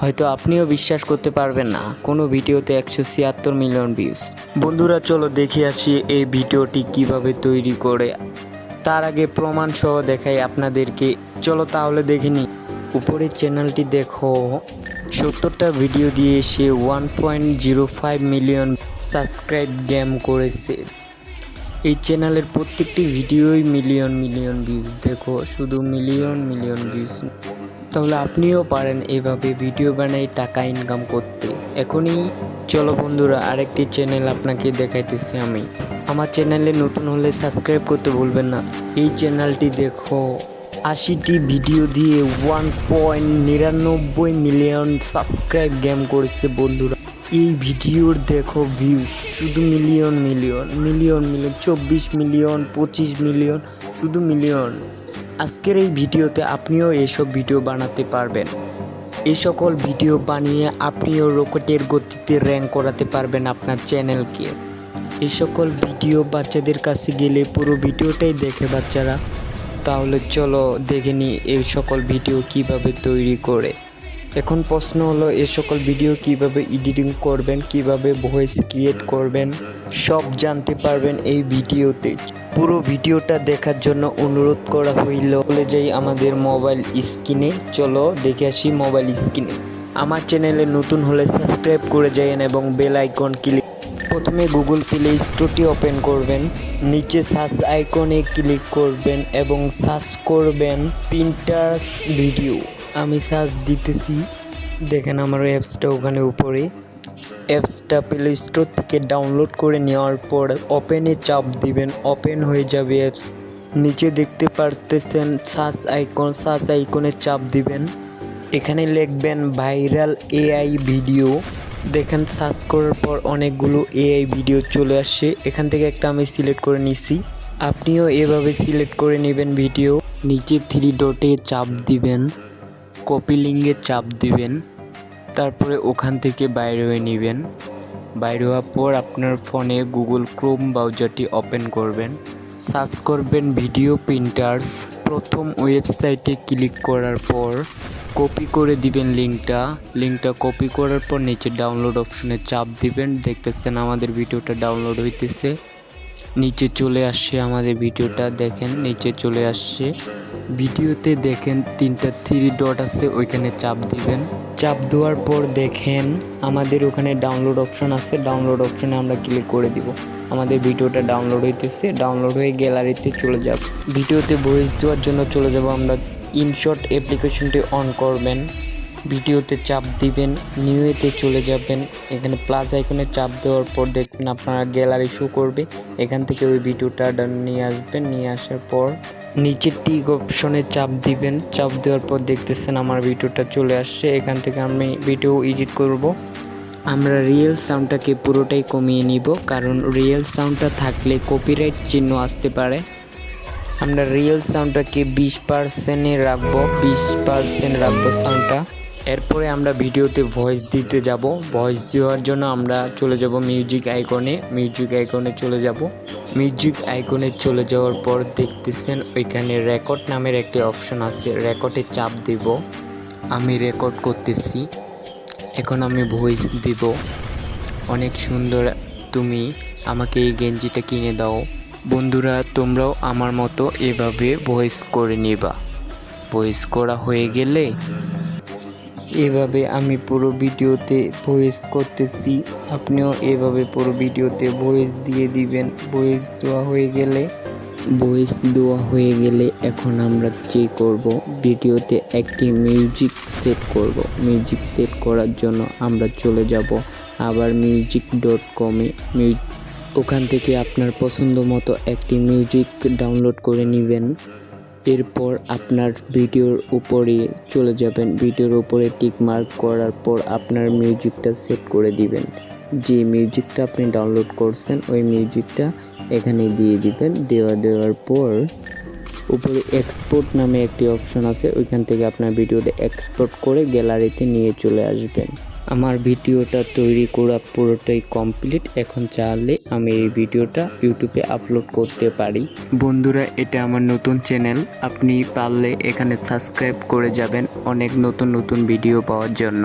হয়তো আপনিও বিশ্বাস করতে পারবেন না। কোনো ভিডিওতে একশো ছিয়াত্তর মিলিয়ন ভিউজ বন্ধুরা, চলো দেখে আসি এই ভিডিওটি কীভাবে তৈরি করে। তার আগে প্রমাণ সহ দেখাই আপনাদেরকে। চলো তাহলে দেখিনি উপরের চ্যানেলটি দেখো। সত্তরটা ভিডিও দিয়ে সে one point zero five million subscribe game করেছে। এই চ্যানেলের প্রত্যেকটি ভিডিওই মিলিয়ন মিলিয়ন ভিউজ দেখো, শুধু মিলিয়ন মিলিয়ন ভিউজ তাহলে আপনিও পারেন এভাবে ভিডিও বানাই টাকা ইনকাম করতে। এখনই চলো বন্ধুরা, আরেকটি চ্যানেল আপনাকে দেখাইতেছি আমি। আমার চ্যানেলে নতুন হলে সাবস্ক্রাইব করতে ভুলবেন না। এই চ্যানেলটি দেখো, আশিটি ভিডিও দিয়ে ওয়ান পয়েন্ট নিরানব্বই মিলিয়ন সাবস্ক্রাইব গেম করেছে বন্ধুরা। এই ভিডিওর দেখো ভিউজ শুধু মিলিয়ন মিলিয়ন মিলিয়ন মিলিয়ন চব্বিশ মিলিয়ন পঁচিশ মিলিয়ন শুধু মিলিয়ন আজকের এই ভিডিওতে আপনিও এসব ভিডিও বানাতে পারবেন। এই সকল ভিডিও বানিয়ে আপনিও রকেটের গতিতে র্যাঙ্ক করাতে পারবেন আপনার চ্যানেলকে। এই সকল ভিডিও বাচ্চাদের কাছে গেলে পুরো ভিডিওটাই দেখে বাচ্চারা। তাহলে চলো দেখে নিই এই সকল ভিডিও কীভাবে তৈরি করে। এখন প্রশ্ন হলো এই সকল ভিডিও কীভাবে এডিটিং করবেন, কীভাবে ভয়েস ক্রিয়েট করবেন, সব জানতে পারবেন এই ভিডিওতে। পুরো ভিডিওটা দেখার জন্য অনুরোধ করা হইল বলে যাই আমাদের মোবাইল স্ক্রিনে। চলো দেখে আসি মোবাইল স্ক্রিনে। আমার চ্যানেলে নতুন হলে সাবস্ক্রাইব করে যাইন এবং বেল আইকন ক্লিক প্রথমে গুগল প্লে স্টোরটি ওপেন করবেন, নিচে সার্চ আইকনে ক্লিক করবেন এবং সার্চ করবেন প্রিন্টার্স ভিডিও। আমি সার্চ দিতেছি, দেখেন আমার অ্যাপসটা ওখানে উপরে। অ্যাপসটা প্লে স্টোর থেকে ডাউনলোড করে নেওয়ার পর ওপেনে চাপ দিবেন ওপেন হয়ে যাবে অ্যাপস নিচে দেখতে পারতেছেন সার্চ আইকন সার্চ আইকনে চাপ দিবেন। এখানে লিখবেন ভাইরাল এআই ভিডিও দেখেন সার্চ করার পর অনেকগুলো এআই ভিডিও চলে আসছে। এখান থেকে একটা আমি সিলেক্ট করে নিছি। আপনিও এভাবে সিলেক্ট করে নেবেন ভিডিও নিচে থ্রি ডটে চাপ দিবেন। কপি লিঙ্কে চাপ দিবেন। তারপরে ওখান থেকে বাইরে হয়ে নেবেন। বাইরে হওয়ার পর আপনার ফোনে গুগল ক্রোম ব্রাউজারটি ওপেন করবেন। সার্চ করবেন ভিডিও প্রিন্টার্স। প্রথম ওয়েবসাইটে ক্লিক করার পর কপি করে দিবেন লিঙ্কটা। লিঙ্কটা কপি করার পর নিচে ডাউনলোড অপশনে চাপ দিবেন। দেখতেছেন আমাদের ভিডিওটা ডাউনলোড হইতেছে। নিচে চলে আসছে আমাদের ভিডিওটা, দেখেন নিচে চলে আসছে। ভিডিওতে দেখেন তিনটা থ্রি ডট আছে, ওইখানে চাপ দিবেন। চাপ দেওয়ার পর দেখেন আমাদের ওখানে ডাউনলোড অপশন আছে। ডাউনলোড অপশনে আমরা ক্লিক করে দিব। আমাদের ভিডিওটা ডাউনলোড হইতেছে। ডাউনলোড হয়ে গ্যালারিতে চলে যাব। ভিডিওতে ভয়েস দেওয়ার জন্য চলে যাব। আমরা ইনশর্ট অ্যাপ্লিকেশনটি অন করবেন। ভিডিওতে চাপ দিবেন নিউতে চলে যাবেন। এখানে প্লাস আইকনে চাপ দেওয়ার পর দেখবেন আপনারা গ্যালারি শো করবে। এখান থেকে ওই ভিডিওটা নিয়ে আসবেন, নিয়ে আসার পর নিচে টিক অপশনে চাপ দিবেন। চাপ দেওয়ার পর দেখতেছেন আমার ভিডিওটা চলে আসছে। এখান থেকে আমি ভিডিও এডিট করব। আমরা রিয়েল সাউন্ডটাকে পুরোটাই কমিয়ে নিব, কারণ রিয়েল সাউন্ডটা থাকলে কপিরাইট চিহ্ন আসতে পারে। আমরা রিয়েল সাউন্ডটাকে বিশ পার্সেন্টে রাখব, বিশ পার্সেন্ট রাখব সাউন্ডটা এরপরে আমরা ভিডিওতে ভয়েস দিতে যাব। ভয়েস দেওয়ার জন্য আমরা চলে যাব মিউজিক আইকনে মিউজিক আইকনে চলে যাব। মিউজিক আইকনে চলে যাওয়ার পর দেখতেছেন ওইখানে রেকর্ড নামের একটি অপশন আছে। রেকর্ডে চাপ দিব। আমি রেকর্ড করতেছি। এখন আমি ভয়েস দিব। অনেক সুন্দর তুমি আমাকে এই গেঞ্জিটা কিনে দাও। বন্ধুরা, তোমরাও আমার মতো এভাবে ভয়েস করে নিবা। ভয়েস করা হয়ে গেলে এভাবে আমি পুরো ভিডিওতে ভয়েস করতেছি। আপনিও এভাবে পুরো ভিডিওতে ভয়েস দিয়ে দিবেন। ভয়েস দেওয়া হয়ে গেলে ভয়েস দেওয়া হয়ে গেলে এখন আমরা চেক করব, ভিডিওতে একটি মিউজিক সেট করব। মিউজিক সেট করার জন্য আমরা চলে যাব আবার মিউজিক ডট কমে ওখান থেকে আপনার পছন্দ মতো একটি মিউজিক ডাউনলোড করে নেবেন। এরপর আপনার ভিডিওর উপরে চলে যাবেন। ভিডিওর উপরে টিক মার্ক করার পর আপনার মিউজিকটা সেট করে দিবেন। যে মিউজিকটা আপনি ডাউনলোড করছেন, ওই মিউজিকটা এখানে দিয়ে দিবেন। দেওয়া দেওয়ার পর উপরে এক্সপোর্ট নামে একটি অপশন আছে, ওইখান থেকে আপনার ভিডিওটা এক্সপোর্ট করে গ্যালারিতে নিয়ে চলে আসবেন। আমার ভিডিওটা তৈরি করা পুরোটাই কমপ্লিট এখন চাইলে আমি এই ভিডিওটা ইউটিউবে আপলোড করতে পারি। বন্ধুরা, এটা আমার নতুন চ্যানেল আপনি পারলে এখানে সাবস্ক্রাইব করে যাবেন অনেক নতুন নতুন ভিডিও পাওয়ার জন্য।